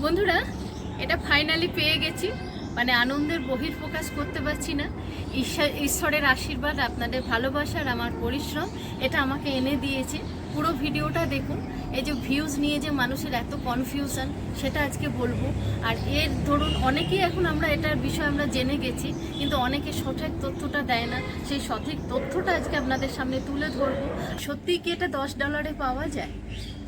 বন্ধুরা, এটা ফাইনালি পেয়ে গেছি। মানে আনন্দের বহির প্রকাশ করতে পারছি না। ঈশ্বর- ঈশ্বরের আশীর্বাদ, আপনাদের ভালোবাসার আমার পরিশ্রম, এটা আমাকে এনে দিয়েছে। পুরো ভিডিওটা দেখুন। এই যে ভিউজ নিয়ে যে মানুষের এত কনফিউশন সেটা আজকে বলব। আর এর ধরুন, অনেকেই এখন আমরা এটার বিষয়ে আমরা জেনে গেছি, কিন্তু অনেকে সঠিক তথ্যটা দেয় না। সেই সঠিক তথ্যটা আজকে আপনাদের সামনে তুলে ধরবো। সত্যিই কি এটা দশ ডলারে পাওয়া যায়?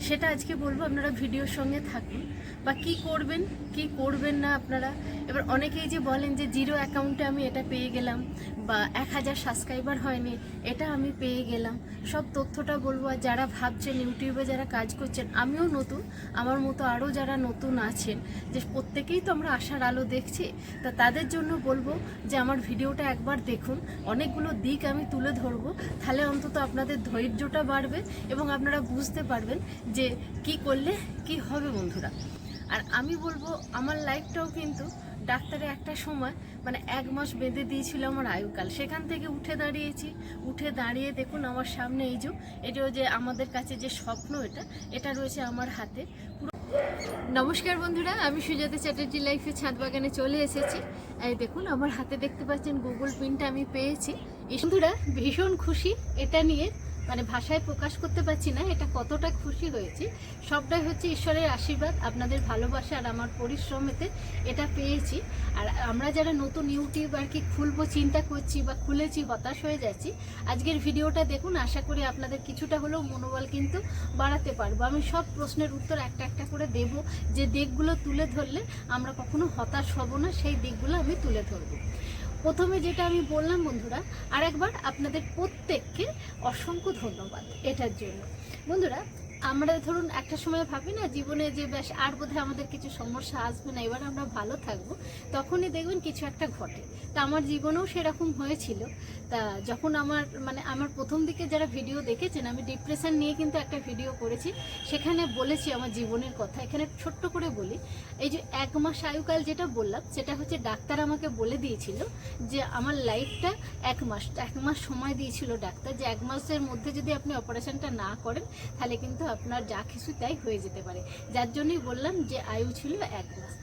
সেটা আজকে বলব, আপনারা ভিডিওর সঙ্গে থাকুন। বা কি করবেন কি করবেন না আপনারা? এবার অনেকেই যে বলেন যে জিরো অ্যাকাউন্টে আমি এটা পেয়ে গেলাম, বা এক হাজার সাবস্ক্রাইবার হয়নি, এটা আমি পেয়ে গেলাম। সব তথ্যটা বলব, আর যারা ভাবছেন ইউটিউবে যারা কাজ করছেন, আমিও নতুন, আমার মতো আরও যারা নতুন আছেন, যে প্রত্যেকেই তো আমরা আশার আলো দেখছি, তা তাদের জন্য বলব যে আমার ভিডিওটা একবার দেখুন, অনেকগুলো দিক আমি তুলে ধরবো, তাহলে অন্তত আপনাদের ধৈর্যটা বাড়বে এবং আপনারা বুঝতে পারবেন যে কি করলে কি হবে বন্ধুরা। আর আমি বলব, আমার লাইফটাও কিন্তু ডাক্তারে একটা সময় মানে এক মাস বেঁধে দিয়েছিল আমার আয়ুকাল। সেখান থেকে উঠে দাঁড়িয়েছি। উঠে দাঁড়িয়ে দেখুন আমার সামনে এই যে, এটাও যে আমাদের কাছে যে স্বপ্ন এটা এটা রয়েছে আমার হাতে। পুরো নমস্কার বন্ধুরা, আমি সুজাতা চ্যাটার্জি লাইফে ছাদ বাগানে চলে এসেছি। এই দেখুন, আমার হাতে দেখতে পাচ্ছেন গুগল পিনটা আমি পেয়েছি। বন্ধুরা, ভীষণ খুশি এটা নিয়ে। মানে ভাষায় প্রকাশ করতে পারছি না, এটা কতটা খুশি হয়েছি। সবটাই হচ্ছে ঈশ্বরের আশীর্বাদ, আপনাদের ভালোবাসা আর আমার পরিশ্রমেতে এটা পেয়েছি। আর আমরা যারা নতুন ইউটিউব আর কি খুলবো, চিন্তা করছি বা খুলেছি, হতাশ হয়ে যাচ্ছি, আজকের ভিডিওটা দেখুন, আশা করি আপনাদের কিছুটা হলেও মনোবল কিন্তু বাড়াতে পারব। আমি সব প্রশ্নের উত্তর একটা একটা করে দেব, যে দিকগুলো তুলে ধরলে আমরা কখনো হতাশ হব না, সেই দিকগুলো আমি তুলে ধরবো। প্রথমে যেটা আমি বললাম বন্ধুরা, আরেকবার আপনাদের প্রত্যেককে অসংখ্য ধন্যবাদ এটার জন্য। বন্ধুরা, আমরা ধরুন একটা সময় ভাবি না, জীবনে যে ব্যাস আর বোধহয় আমাদের কিছু সমস্যা আসবে না, এবার আমরা ভালো থাকব, তখনই দেখবেন কিছু একটা ঘটে। তা আমার জীবনেও সেরকম হয়েছিল। তা যখন আমার মানে আমার প্রথম দিকে যারা ভিডিও দেখেছেন, আমি ডিপ্রেশন নিয়ে কিন্তু একটা ভিডিও করেছি। সেখানে বলেছি আমার জীবনের কথা। এখানে ছোট্ট করে বলি, এই যে এক মাস আয়ুকাল যেটা বললাম, সেটা হচ্ছে ডাক্তার আমাকে বলে দিয়েছিল যে আমার লাইফটা এক মাস এক মাস সময় দিয়েছিল ডাক্তার, যে এক মাসের মধ্যে যদি আপনি অপারেশনটা না করেন, তাহলে কিন্তু আপনার যা কিছু তাই হয়ে যেতে পারে। যার জন্যই বললাম যে আয়ু ছিল এক মাস।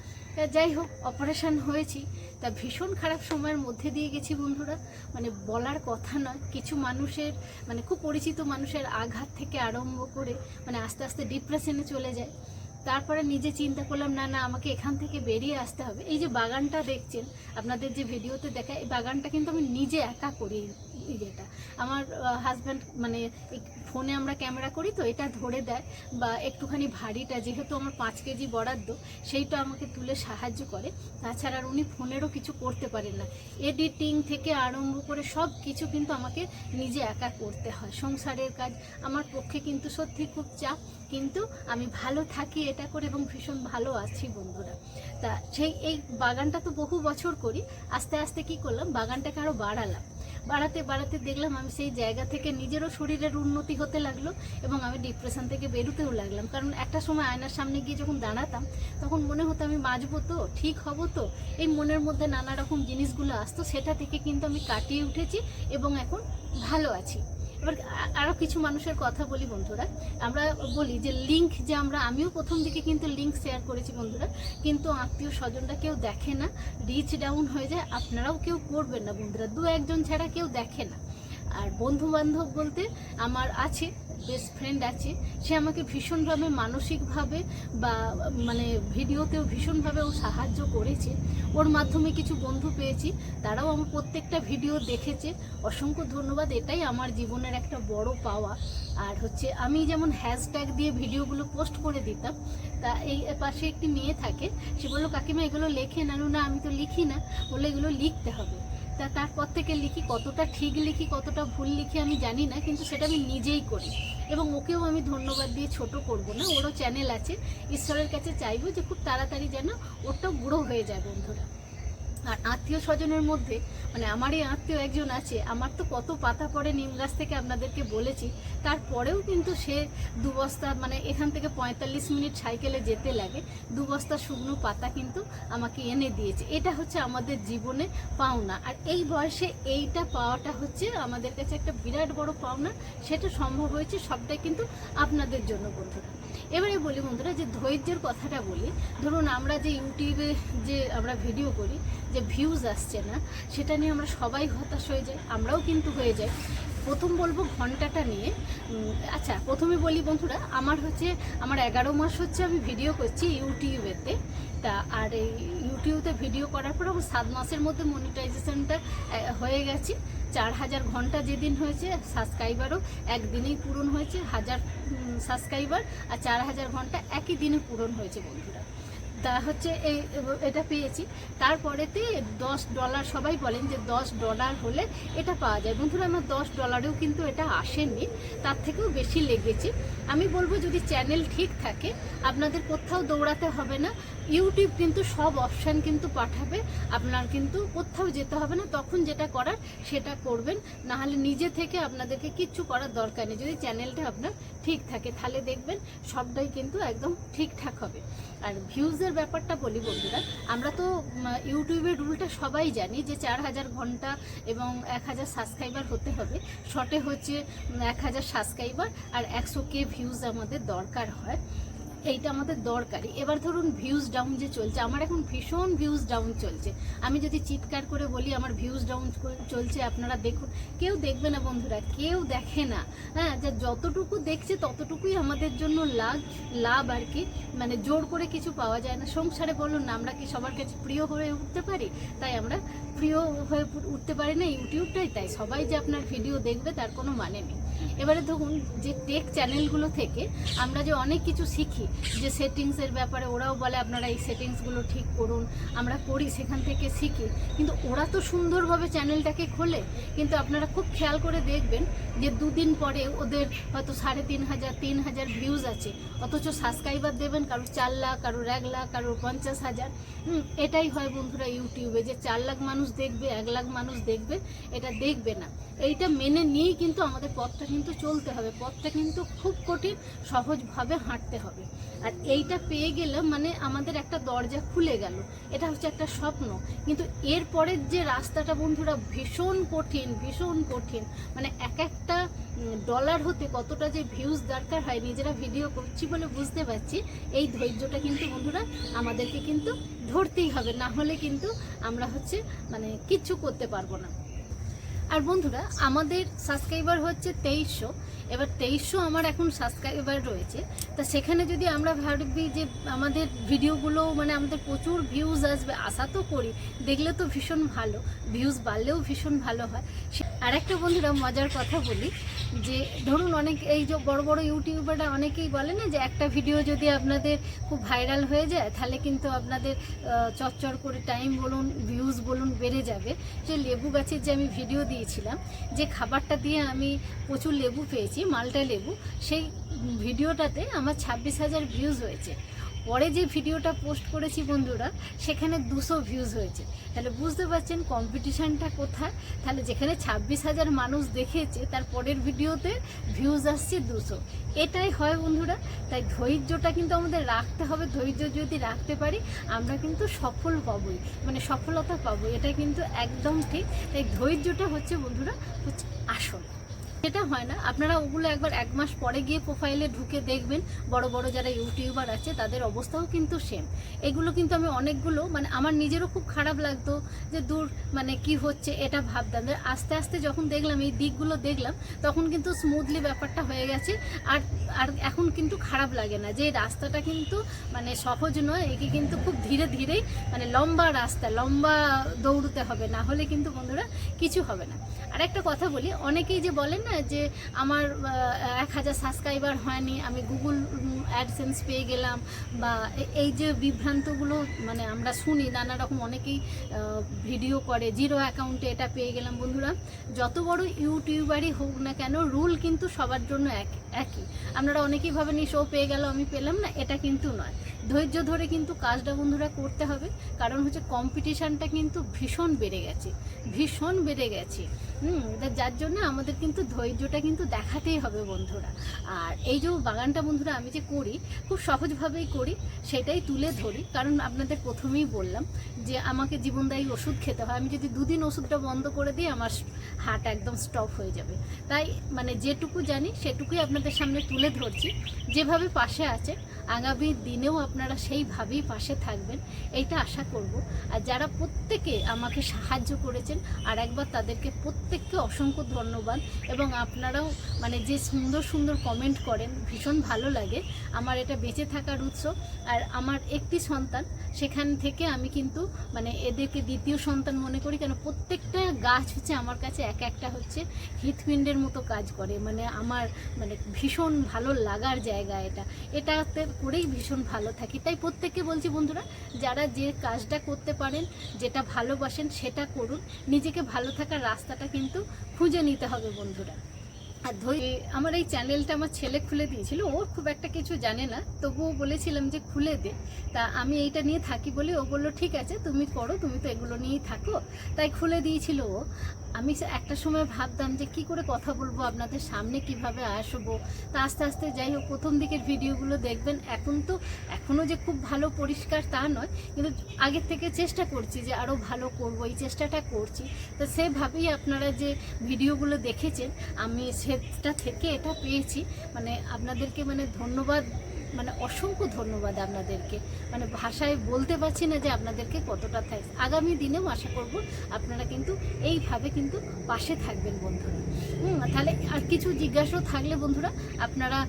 যাই হোক অপারেশন হয়েছি। তা ভীষণ খারাপ সময়ের মধ্যে দিয়ে গেছি বন্ধুরা। মানে বলার কথা নয়, কিছু মানুষের মানে খুব পরিচিত মানুষের আঘাত থেকে আরম্ভ করে মানে আস্তে আস্তে ডিপ্রেশনে চলে যায়। তারপরে নিজে চিন্তা করলাম, না না, আমাকে এখান থেকে বেরিয়ে আসতে হবে। এই যে বাগানটা দেখছেন, আপনাদের যে ভিডিওতে দেখা, এই বাগানটা কিন্তু আমি নিজে একা করি ইয়েটা আমার হাজব্যান্ড মানে ফোনে আমরা ক্যামেরা করি তো এটা ধরে দেয় বা একটুখানি ভারীটা, যেহেতু আমার পাঁচ কেজি বরাদ্দ, সেইটা আমাকে তুলে সাহায্য করে। তাছাড়া আর উনি ফোনেরও কিছু করতে পারেন না। এডিটিং থেকে আরম্ভ করে সব কিছু কিন্তু আমাকে নিজে একা করতে হয়। সংসারের কাজ আমার পক্ষে কিন্তু সত্যি খুব চাপ, কিন্তু আমি ভালো থাকি এটা করে এবং ভীষণ ভালো আছি বন্ধুরা। তা সেই, এই বাগানটা তো বহু বছর করি, আস্তে আস্তে কি করলাম, বাগানটাকে আরও বাড়ালাম। বাড়াতে বাড়াতে দেখলাম আমি সেই জায়গা থেকে নিজেরও শরীরের উন্নতি হতে লাগল এবং আমি ডিপ্রেশন থেকে বেরোতেও লাগলাম। কারণ একটা সময় আয়নার সামনে গিয়ে যখন দাঁড়াতাম, তখন মনে হতো আমি বাঁচবো তো, ঠিক হব তো। এই মনের মধ্যে নানা রকম জিনিসগুলো আসতো, সেটা থেকে কিন্তু আমি কাটিয়ে উঠেছি এবং এখন ভালো আছি। এবার আরও কিছু মানুষের কথা বলি বন্ধুরা। আমরা বলি যে লিঙ্ক যে আমরা, আমিও প্রথম দিকে কিন্তু লিঙ্ক শেয়ার করেছি বন্ধুরা। কিন্তু আত্মীয় স্বজনরা কেউ দেখে না রিচ ডাউন হয়ে যায়, আপনারাও কেউ করবেন না বন্ধুরা। দু একজন ছাড়া কেউ দেখে না। আর বন্ধু বান্ধব বলতে আমার আছে বেস্ট ফ্রেন্ড আছে। সে আমাকে ভীষণভাবে মানসিকভাবে বা মানে ভিডিওতেও ভীষণভাবে ও সাহায্য করেছে। ওর মাধ্যমে কিছু বন্ধু পেয়েছি, তারাও আমার প্রত্যেকটা ভিডিও দেখেছে। অসংখ্য ধন্যবাদ, এটাই আমার জীবনের একটা বড় পাওয়া। আর হচ্ছে আমি যেমন হ্যাশট্যাগ দিয়ে ভিডিওগুলো পোস্ট করে দিতাম, তা এই পাশে একটি মেয়ে থাকে, সে বলল, কাকিমা, এগুলো লেখে না না, আমি তো লিখি না। বলে এগুলো লিখতে হবে। তা তারপর থেকে লিখি কতটা ঠিক লিখি, কতটা ভুল লিখি আমি জানি না, কিন্তু সেটা আমি নিজেই করি। এবং ওকেও আমি ধন্যবাদ দিয়ে ছোট করব না, ওরও চ্যানেল আছে। ঈশ্বরের কাছে চাইব যে খুব তাড়াতাড়ি যেন ওরটাও বুড়ো হয়ে যায় বন্ধুরা। আর আত্মীয় স্বজনের মধ্যে মানে আমারই আত্মীয় একজন আছে, আমার তো কত পাতা পড়ে নিম গাছ থেকে আপনাদেরকে বলেছি, তারপরেও কিন্তু সে দু বস্তা মানে এখান থেকে পঁয়তাল্লিশ মিনিট সাইকেলে যেতে লাগে, দু বস্তা শুকনো পাতা কিন্তু আমাকে এনে দিয়েছে। এটা হচ্ছে আমাদের জীবনে পাওনা। আর এই বয়সে এইটা পাওয়াটা হচ্ছে আমাদের কাছে একটা বিরাট বড় পাওনা, সেটা সম্ভব হয়েছে সবটাই কিন্তু আপনাদের জন্য বন্ধুরা। এবারে বলি বন্ধুরা, যে ধৈর্যের কথাটা বলি, ধরুন আমরা যে ইউটিউবে যে আমরা ভিডিও করি, যে ভিউজ আসছে না, সেটা নিয়ে আমরা সবাই হতাশ হয়ে যাই, আমরাও কিন্তু হয়ে যাই। প্রথম বলব ঘন্টাটা নিয়ে। আচ্ছা প্রথমে বলি বন্ধুরা, আমার হচ্ছে, আমার এগারো মাস হচ্ছে আমি ভিডিও করছি ইউটিউবেতে। তা, আর এই ইউটিউবে ভিডিও করার পর আমার সাত মাসের মধ্যে মনিটাইজেশনটা হয়ে গেছে। চার হাজার ঘণ্টা যেদিন হয়েছে সাবস্ক্রাইবারও একদিনেই পূরণ হয়েছে, হাজার সাবস্ক্রাইবার আর চার হাজার ঘণ্টা একই দিনে পূরণ হয়েছে বন্ধুরা। তা হচ্ছে এই, এটা পেয়েছি। তারপরেতে দশ ডলার, সবাই বলেন যে দশ ডলার হলে এটা পাওয়া যায়। বন্ধুরা, আমার দশ ডলারেও কিন্তু এটা আসেনি, তার থেকেও বেশি লেগেছে। আমি বলব যদি চ্যানেল ঠিক থাকে, আপনাদের কোথাও দৌড়াতে হবে না, ইউটিউব কিন্তু সব অপশান কিন্তু পাঠাবে, আপনার কিন্তু কোথাও যেতে হবে না, তখন যেটা করার সেটা করবেন না হলে নিজে থেকে আপনাদেরকে কিচ্ছু করার দরকার নেই। যদি চ্যানেলটা আপনার ঠিক থাকে, তাহলে দেখবেন সবটাই কিন্তু একদম ঠিকঠাক হবে। আর ভিউজের ব্যাপারটা বলি বন্ধুরা, আমরা তো ইউটিউবের রুলটা সবাই জানি যে চার হাজার ঘণ্টা এবং এক হাজার সাবস্ক্রাইবার হতে হবে। শর্টে হচ্ছে এক হাজার সাবস্ক্রাইবার আর একশো কে ভিউজ আমাদের দরকার হয়। এইটা আমাদের দরকারি এবার ধরুন ভিউজ ডাউন যে চলছে, আমার এখন ভীষণ ভিউজ ডাউন চলছে। আমি যদি চিৎকার করে বলি, আমার ভিউজ ডাউন চলছে, আপনারা দেখুন। কেউ দেখবে না বন্ধুরা, কেউ দেখে না। হ্যাঁ যে যতটুকু দেখছে ততটুকুই আমাদের জন্য লাভ লাভ আর কি মানে জোর করে কিছু পাওয়া যায় না। সংসারে বলুন না, আমরা কি সবার কাছে প্রিয় হয়ে উঠতে পারি? তাই আমরা প্রিয় হয়ে উঠতে পারি না, ইউটিউবটাই তাই। সবাই যে আপনার ভিডিও দেখবে, তার কোনো মানে নেই। এবারে ধরুন যে টেক চ্যানেলগুলো থেকে আমরা যে অনেক কিছু শিখি, যে সেটিংসের ব্যাপারে ওরাও বলে আপনারা এই সেটিংসগুলো ঠিক করুন, আমরা করি সেখান থেকে শিখি। কিন্তু ওরা তো সুন্দরভাবে চ্যানেলটাকে খোলে। কিন্তু আপনারা খুব খেয়াল করে দেখবেন যে দুদিন পরে ওদের হয়তো সাড়ে তিন হাজার তিন হাজার ভিউজ আছে। অথচ সাবস্ক্রাইবার দেবেন কারোর চার লাখ, কারোর এক লাখ, কারোর পঞ্চাশ হাজার। এটাই হয় বন্ধুরা ইউটিউবে যে চার লাখ মানুষ দেখবে, এক লাখ মানুষ দেখবে, এটা দেখবে না। এইটা মেনে নিয়েই কিন্তু আমাদের পথটা কিন্তু চলতে হবে। পথটা কিন্তু খুব কঠিন, সহজভাবে হাঁটতে হবে। আর এইটা পেয়ে গেলে মানে আমাদের একটা দরজা খুলে গেল। এটা হচ্ছে একটা স্বপ্ন। কিন্তু এর পরের যে রাস্তাটা বন্ধুরা ভীষণ কঠিন ভীষণ কঠিন। মানে এক একটা ডলার হতে কতটা যে ভিউজ দরকার হয়, নিজেরা ভিডিও করছি বলে বুঝতে পারছি। এই ধৈর্যটা কিন্তু বন্ধুরা আমাদেরকে কিন্তু ধরতেই হবে। না হলে কিন্তু আমরা হচ্ছে মানে কিচ্ছু করতে পারব না। আর বন্ধুরা, আমাদের সাবস্ক্রাইবার হচ্ছে তেইশশো। এবার তেইশশো আমার এখন সাবস্ক্রাইবার রয়েছে। তা সেখানে যদি আমরা ভাবি যে আমাদের ভিডিওগুলো মানে আমাদের প্রচুর ভিউজ আসবে, আশা তো করি। দেখলে তো ভীষণ ভালো। ভিউজ বাড়লেও ভীষণ ভালো হয়। আর একটা বন্ধুরা মজার কথা বলি, যে ধরুন অনেক এই যে বড় বড় ইউটিউবাররা অনেকেই বলে না যে একটা ভিডিও যদি আপনাদের খুব ভাইরাল হয়ে যায়, তাহলে কিন্তু আপনাদের চচ্চর করে টাইম বলুন ভিউজ বলুন বেড়ে যাবে। যে লেবু গাছের যে আমি ভিডিও দিয়েছিলাম, যে খাবারটা দিয়ে আমি প্রচুর লেবু পেয়েছি, মালটা লেবু, সেই ভিডিওটাতে আমার ছাব্বিশ হাজার ভিউজ হয়েছে। পরে যে ভিডিওটা পোস্ট করেছি বন্ধুরা, সেখানে দুশো ভিউজ হয়েছে। তাহলে বুঝতে পারছেন কম্পিটিশানটা কোথায়? তাহলে যেখানে ছাব্বিশ হাজার মানুষ দেখেছে, তার পরের ভিডিওতে ভিউজ আসছে দুশো। এটাই হয় বন্ধুরা। তাই ধৈর্যটা কিন্তু আমাদের রাখতে হবে। ধৈর্য যদি রাখতে পারি, আমরা কিন্তু সফল হবই। মানে সফলতা পাবো এটা কিন্তু একদম ঠিক। তাই ধৈর্যটা হচ্ছে বন্ধুরা, হচ্ছে আসল। সেটা হয় না। আপনারা ওগুলো একবার এক মাস পরে গিয়ে প্রোফাইলে ঢুকে দেখবেন। বড় বড় যারা ইউটিউবার আছে, তাদের অবস্থাও কিন্তু সেম এগুলো কিন্তু আমি অনেকগুলো মানে আমার নিজেরও খুব খারাপ লাগতো যে, দূর মানে কি হচ্ছে, এটা ভাবতাম। আস্তে আস্তে যখন দেখলাম, এই দিকগুলো দেখলাম, তখন কিন্তু স্মুথলি ব্যাপারটা হয়ে গেছে। আর আর এখন কিন্তু খারাপ লাগে না। যে রাস্তাটা কিন্তু মানে সহজ নয়, একে কিন্তু খুব ধীরে, ধীরেই মানে লম্বা রাস্তা, লম্বা দৌড়তে হবে। না হলে কিন্তু বন্ধুরা, কিছু হবে না। আর একটা কথা বলি, অনেকেই যে বলেন না যে আমার এক হাজার সাবস্ক্রাইবার হয়নি, আমি গুগল অ্যাডসেন্স পেয়ে গেলাম বা এই যে বিভ্রান্তগুলো মানে আমরা শুনি, নানা রকম অনেকেই ভিডিও করে জিরো অ্যাকাউন্টে এটা পেয়ে গেলাম বন্ধুরা। যত বড় ইউটিউবারই হোক না কেন রুল কিন্তু সবার জন্য এক, একই। আপনারা অনেকেই ভাবেন শো পেয়ে গেল, আমি পেলাম না, এটা কিন্তু নয়। ধৈর্য ধরে কিন্তু কাজটা বন্ধুরা করতে হবে। কারণ হচ্ছে কম্পিটিশানটা কিন্তু ভীষণ বেড়ে গেছে, ভীষণ বেড়ে গেছে। যার জন্য আমাদের কিন্তু ধৈর্যটা কিন্তু দেখাতেই হবে বন্ধুরা। আর এই যে বাগানটা বন্ধুরা আমি যে করি, খুব সহজভাবেই করি, সেটাই তুলে ধরি। কারণ আপনাদের প্রথমেই বললাম যে আমাকে জীবনদায়ী ওষুধ খেতে হয়। আমি যদি দুদিন ওষুধটা বন্ধ করে দিই, আমার হার্ট একদম স্টপ হয়ে যাবে। তাই মানে যেটুকু জানি, সেটুকুই আপনাদের সামনে তুলে ধরছি। যেভাবে পাশে আছে আগামী দিনেও আপনারা সেইভাবেই পাশে থাকবেন এইটা আশা করব। আর যারা প্রত্যেকে আমাকে সাহায্য করেছেন, আর একবার তাদেরকে প্রত্যেককে অসংখ্য ধন্যবাদ। এবং আপনারাও মানে যে সুন্দর সুন্দর কমেন্ট করেন, ভীষণ ভালো লাগে। আমার এটা বেঁচে থাকার উৎস। আর আমার একটি সন্তান, সেখান থেকে আমি কিন্তু মানে এদেরকে দ্বিতীয় সন্তান মনে করি, কেন প্রত্যেকটা গাছ হচ্ছে আমার কাছে এক একটা হচ্ছে হৃৎপিণ্ডের মতো কাজ করে। মানে আমার মানে ভীষণ ভালো লাগার জায়গা এটা। এটাতে করেই ভীষণ ভালো থাকি। তাই প্রত্যেককে বলছি বন্ধুরা, যারা যে কাজটা করতে পারেন, যেটা ভালোবাসেন, সেটা করুন। নিজেকে ভালো থাকার রাস্তাটা কিন্তু খুঁজে নিতে হবে বন্ধুরা। আর ধৈ আমার এই চ্যানেলটা আমার ছেলে খুলে দিয়েছিল, ও খুব একটা কিছু জানে না, তবুও বলেছিলাম যে খুলে দে। তা আমি এইটা নিয়ে থাকি বলে ও বলল, ঠিক আছে, তুমি করো, তুমি তো এগুলো নিয়েই থাকো। তাই খুলে দিয়েছিল ও। আমি একটা সময় ভাবতাম যে কি করে কথা বলব, আপনাদের সামনে কীভাবে আসব। তা আস্তে আস্তে যাই হোক, প্রথম দিকের ভিডিওগুলো দেখবেন, এখন তো এখনও যে খুব ভালো পরিষ্কার তা নয়, কিন্তু আগের থেকে চেষ্টা করছি যে আরও ভালো করব, এই চেষ্টাটা করছি। তো সেভাবেই আপনারা যে ভিডিওগুলো দেখেছেন, আমি সেটা থেকে এটা পেয়েছি। মানে আপনাদেরকে মানে ধন্যবাদ মানে অসংখ্য ধন্যবাদ আপনাদেরকে। মানে ভাষায় বলতে পারছি না যে আপনাদেরকে কতটা থ্যাংকস আগামী দিনেও আশা করব আপনারা কিন্তু এইভাবে কিন্তু পাশে থাকবেন বন্ধুরা। হুম, তাহলে আর কিছু জিজ্ঞাসাও থাকলে বন্ধুরা, আপনারা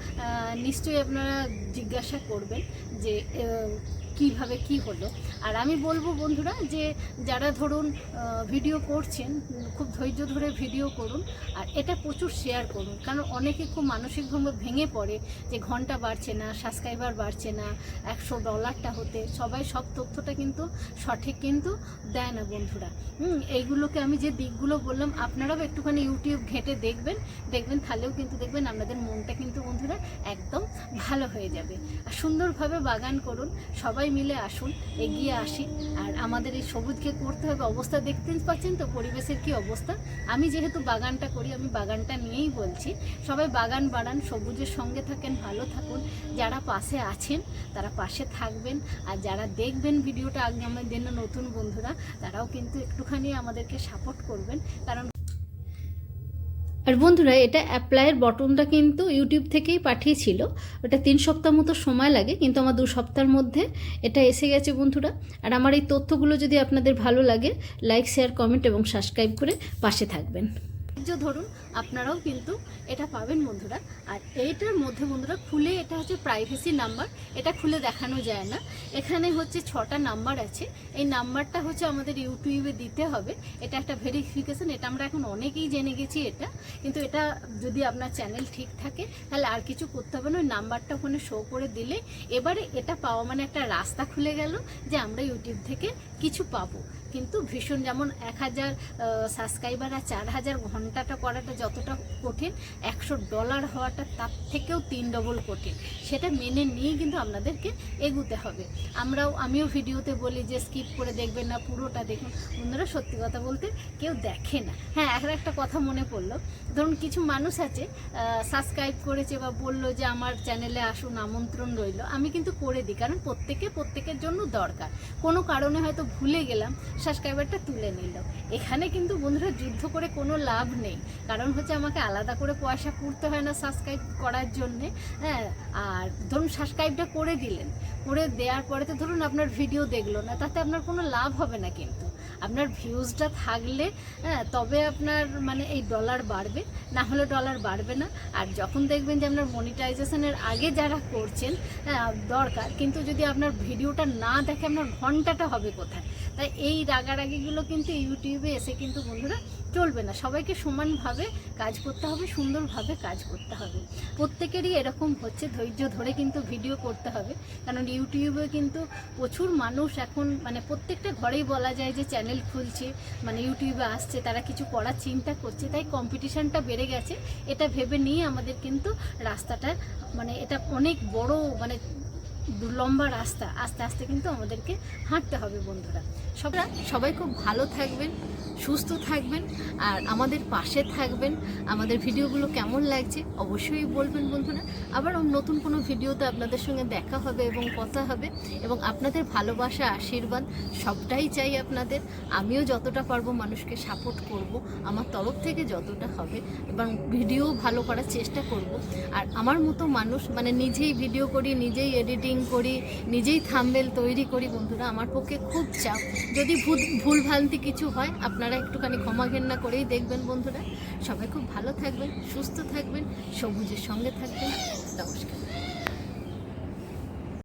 নিশ্চয়ই আপনারা জিজ্ঞাসা করবেন যে কীভাবে কি হলো? আর আমি বলব বন্ধুরা যে যারা ধরুন ভিডিও করছেন, খুব ধৈর্য ধরে ভিডিও করুন, আর এটা প্রচুর শেয়ার করুন। কারণ অনেকে খুব মানসিকভাবে ভেঙে পড়ে যে ঘণ্টা বাড়ছে না সাবস্ক্রাইবার বাড়ছে না, একশো ডলারটা হতে। সবাই সব তথ্যটা কিন্তু সঠিক কিন্তু দেয় না বন্ধুরা। হুম, এইগুলোকে আমি যে দিকগুলো বললাম, আপনারাও একটুখানি ইউটিউব ঘেঁটে দেখবেন। দেখবেন, তাহলেও কিন্তু দেখবেন আপনাদের মনটা কিন্তু বন্ধুরা একদম ভালো হয়ে যাবে। আর সুন্দরভাবে বাগান করুন। সবাই মিলে আসুন, এগিয়ে আসি। আর আমাদের এই সবুজকে করতে হবে অবস্থা দেখতে পাচ্ছেন তো পরিবেশের কি অবস্থা। আমি যেহেতু বাগানটা করি, আমি বাগানটা নিয়েই বলছি, সবাই বাগান বাড়ান, সবুজের সঙ্গে থাকেন, ভালো থাকুন। যারা পাশে আছেন, তারা পাশে থাকবেন। আর যারা দেখবেন ভিডিওটা আগামী দিনে নতুন বন্ধুরা, তারাও কিন্তু একটুখানি আমাদেরকে সাপোর্ট করবেন। কারণ আর বন্ধুরা, এটা অ্যাপ্লাইয়ের বটনটা কিন্তু ইউটিউব থেকেই পাঠিয়েছিল। ওটা তিন সপ্তাহ মতো সময় লাগে, কিন্তু আমার দু সপ্তাহের মধ্যে এটা এসে গেছে বন্ধুরা। আর আমার এই তথ্যগুলো যদি আপনাদের ভালো লাগে লাইক শেয়ার কমেন্ট এবং সাবস্ক্রাইব করে পাশে থাকবেন। যে ধরুন, আপনারাও কিন্তু এটা পাবেন বন্ধুরা। আর এইটার মধ্যে বন্ধুরা, খুলে এটা হচ্ছে প্রাইভেসি নাম্বার এটা খুলে দেখানো যায় না। এখানে হচ্ছে ছটা নাম্বার আছে। এই নাম্বারটা হচ্ছে আমাদের ইউটিউবে দিতে হবে। এটা একটা ভেরিফিকেশন এটা আমরা এখন অনেকেই জেনে গেছি এটা। কিন্তু এটা যদি আপনার চ্যানেল ঠিক থাকে, তাহলে আর কিছু করতে হবে না। ওই নাম্বারটা ওখানে শো করে দিলে এবারে এটা পাওয়া মানে একটা রাস্তা খুলে গেল যে আমরা ইউটিউব থেকে কিছু পাবো। কিন্তু ভীষণ যেমন এক হাজার সাবস্ক্রাইবার আর চার হাজার ঘন্টাটা করাটা যতটা কঠিন, একশো ডলার হওয়াটা তার থেকেও তিন ডবল কঠিন। সেটা মেনে নিয়েই কিন্তু আপনাদেরকে এগুতে হবে। আমরাও, আমিও ভিডিওতে বলি যে স্কিপ করে দেখবেন না, পুরোটা দেখুন। বন্ধুরা, সত্যি কথা বলতে কেউ দেখে না। হ্যাঁ আর একটা কথা মনে পড়ল। ধরুন কিছু মানুষ আছে সাবস্ক্রাইব করেছে বা বলল যে আমার চ্যানেলে আসুন, আমন্ত্রণ রইল। আমি কিন্তু করে দিই, কারণ প্রত্যেকে প্রত্যেকের জন্য দরকার। কোনো কারণে হয়তো ভুলে গেলাম সাবস্ক্রাইবারটা তুলে নিল। এখানে কিন্তু বন্ধুরা যুদ্ধ করে কোনো লাভ নেই। কারণ হচ্ছে আমাকে আলাদা করে পয়সা করতে হয় না সাবস্ক্রাইব করার জন্যে। হ্যাঁ আর ধরুন সাবস্ক্রাইবটা করে দিলেন। করে দেওয়ার পরে তো ধরুন আপনার ভিডিও দেখল না, তাতে আপনার কোনো লাভ হবে না কিন্তু। আপনার ভিউজটা থাকলে হ্যাঁ তবে আপনার মানে এই ডলার বাড়বে, না হলে ডলার বাড়বে না। আর যখন দেখবেন যে আপনার মনিটাইজেশনের আগে যারা করছেন হ্যাঁ দরকার। কিন্তু যদি আপনার ভিডিওটা না দেখে আপনার ঘন্টাটা হবে কোথায়? তাই এই রাগারাগিগুলো কিন্তু ইউটিউবে এসে কিন্তু বন্ধুরা চলবে না। সবাইকে সমানভাবে কাজ করতে হবে, সুন্দরভাবে কাজ করতে হবে। প্রত্যেকেরই এরকম হচ্ছে, ধৈর্য ধরে কিন্তু ভিডিও করতে হবে। কারণ ইউটিউবে কিন্তু প্রচুর মানুষ এখন মানে প্রত্যেকটা ঘরেই বলা যায় যে চ্যানেল খুলছে মানে ইউটিউবে আসছে, তারা কিছু করার চিন্তা করছে, তাই কম্পিটিশানটা বেড়ে গেছে। এটা ভেবে নিয়ে আমাদের কিন্তু রাস্তাটা মানে এটা অনেক বড় মানে লম্বা রাস্তা, আস্তে আস্তে কিন্তু আমাদেরকে হাঁটতে হবে বন্ধুরা। সবরা, সবাই খুব ভালো থাকবেন, সুস্থ থাকবেন, আর আমাদের পাশে থাকবেন। আমাদের ভিডিওগুলো কেমন লাগছে অবশ্যই বলবেন বন্ধুরা। আবার নতুন কোনো ভিডিওতে আপনাদের সঙ্গে দেখা হবে এবং কথা হবে এবং আপনাদের ভালোবাসা, আশীর্বাদ সবটাই চাই আপনাদের। আমিও যতটা পারব মানুষকে সাপোর্ট করব, আমার তরফ থেকে যতটা হবে এবং ভিডিও ভালো করার চেষ্টা করব। আর আমার মতো মানুষ মানে নিজেই ভিডিও করি, নিজেই এডিটিং করি, নিজেই থামবেল তৈরি করি বন্ধুরা, আমার পক্ষে খুব চাপ। যদি ভুল ভুলভ্রান্তি কিছু হয়, আপনারা একটুখানি ক্ষমা ঘেন্না করেই দেখবেন বন্ধুরা। সবাই খুব ভালো থাকবেন, সুস্থ থাকবেন, সবুজের সঙ্গে থাকবেন। নমস্কার।